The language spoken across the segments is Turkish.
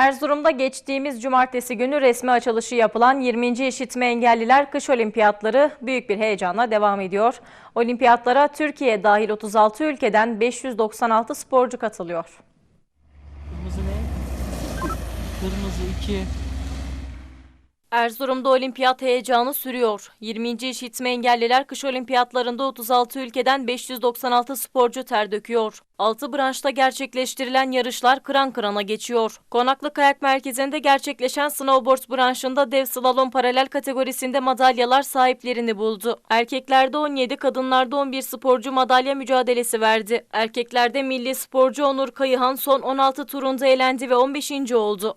Erzurum'da geçtiğimiz cumartesi günü resmi açılışı yapılan 20. İşitme Engelliler Kış Olimpiyatları büyük bir heyecanla devam ediyor. Olimpiyatlara Türkiye dahil 36 ülkeden 596 sporcu katılıyor. Kırmızı ne? Kırmızı 2. Erzurum'da olimpiyat heyecanı sürüyor. 20. İşitme Engelliler Kış Olimpiyatlarında 36 ülkeden 596 sporcu ter döküyor. 6 branşta gerçekleştirilen yarışlar kıran kırana geçiyor. Konaklı Kayak Merkezi'nde gerçekleşen snowboard branşında dev slalom paralel kategorisinde madalyalar sahiplerini buldu. Erkeklerde 17, kadınlarda 11 sporcu madalya mücadelesi verdi. Erkeklerde milli sporcu Onur Kayıhan son 16 turunda elendi ve 15. oldu.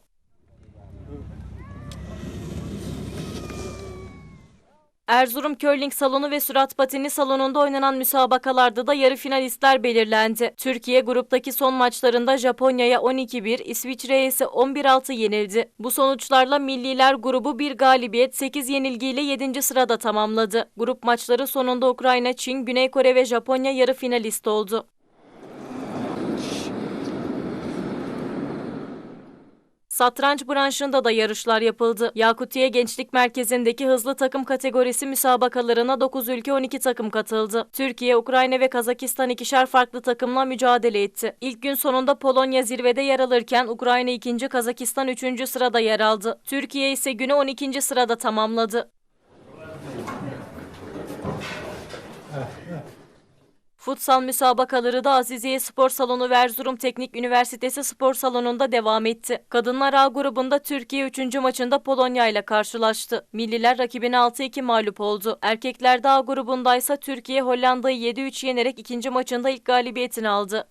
Erzurum Curling Salonu ve Sürat Pateni Salonu'nda oynanan müsabakalarda da yarı finalistler belirlendi. Türkiye gruptaki son maçlarında Japonya'ya 12-1, İsviçre'ye ise 11-6 yenildi. Bu sonuçlarla milliler grubu bir galibiyet 8 yenilgiyle 7. sırada tamamladı. Grup maçları sonunda Ukrayna, Çin, Güney Kore ve Japonya yarı finalist oldu. Satranç branşında da yarışlar yapıldı. Yakutiye Gençlik Merkezi'ndeki hızlı takım kategorisi müsabakalarına 9 ülke 12 takım katıldı. Türkiye, Ukrayna ve Kazakistan ikişer farklı takımla mücadele etti. İlk gün sonunda Polonya zirvede yer alırken Ukrayna 2. Kazakistan 3. sırada yer aldı. Türkiye ise günü 12. sırada tamamladı. Futsal müsabakaları da Aziziye Spor Salonu ve Erzurum Teknik Üniversitesi Spor Salonu'nda devam etti. Kadınlar A grubunda Türkiye 3. maçında Polonya ile karşılaştı. Milliler rakibine 6-2 mağlup oldu. Erkeklerde A grubunda ise Türkiye Hollanda'yı 7-3 yenerek ikinci maçında ilk galibiyetini aldı.